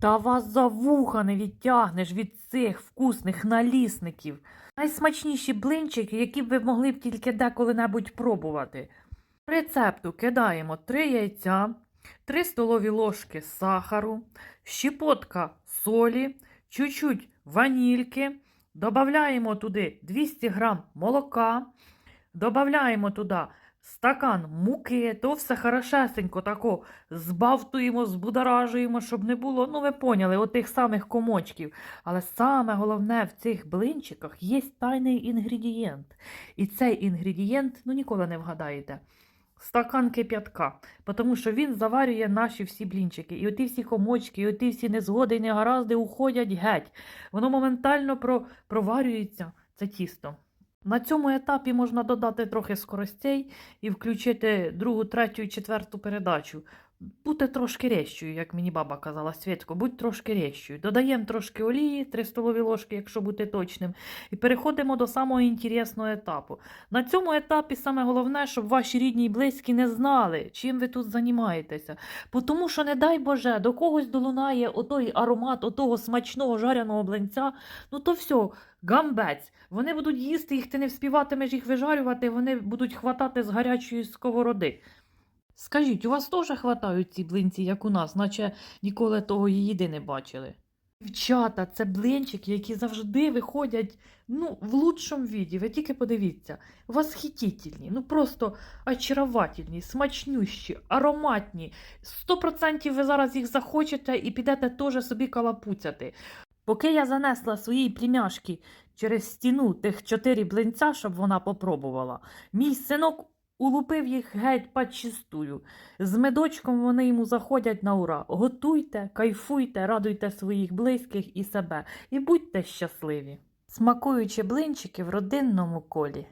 Та вас за вуха не відтягнеш від цих вкусних налісників. Найсмачніші блинчики, які б ви могли б тільки деколи-небудь пробувати. Рецепту кидаємо 3 яйця, 3 столові ложки сахару, щепотка солі, чуть-чуть ванільки, додаємо туди 200 грам молока, додаємо туди стакан муки, то все хорошесенько тако збавтуємо, збудоражуємо, щоб не було, ну ви поняли, отих самих комочків. Але саме головне в цих блинчиках є тайний інгредієнт. І цей інгредієнт, ну ніколи не вгадаєте. Стакан кип'ятка, тому що він заварює наші всі блінчики. І оті всі комочки, і оті всі незгоди і негаразди уходять геть. Воно моментально про, проварюється, це тісто. На цьому етапі можна додати трохи скоростей і включити другу, третю і четверту передачу. Бути трошки рещою, як мені баба казала Свєтко, будь трошки рещою. Додаємо трошки олії, 3 столові ложки, якщо бути точним, і переходимо до самого інтересного етапу. На цьому етапі саме головне, щоб ваші рідні і близькі не знали, чим ви тут займаєтеся. Бо Тому що, не дай Боже, до когось долунає отой аромат, отого смачного жареного блинця, ну то все, гамбець. Вони будуть їсти їх, ти не вспіватимеш їх вижарювати, вони будуть хватати з гарячої сковороди. Скажіть, у вас теж хватають ці блинці, як у нас, наче ніколи того їди не бачили? Дівчата, це блинчики, які завжди виходять ну, в лучшому віді. Ви тільки подивіться, восхитительні, ну просто очаровательні, смачнющі, ароматні. Сто процентів ви зараз їх захочете і підете теж собі калапуцяти. Поки я занесла своїй племяшки через стіну тих чотири блинця, щоб вона попробувала, мій синок улупив їх геть подчистую. З медочком вони йому заходять на ура. Готуйте, кайфуйте, радуйте своїх близьких і себе, і будьте щасливі. Смакуючи блинчики в родинному колі.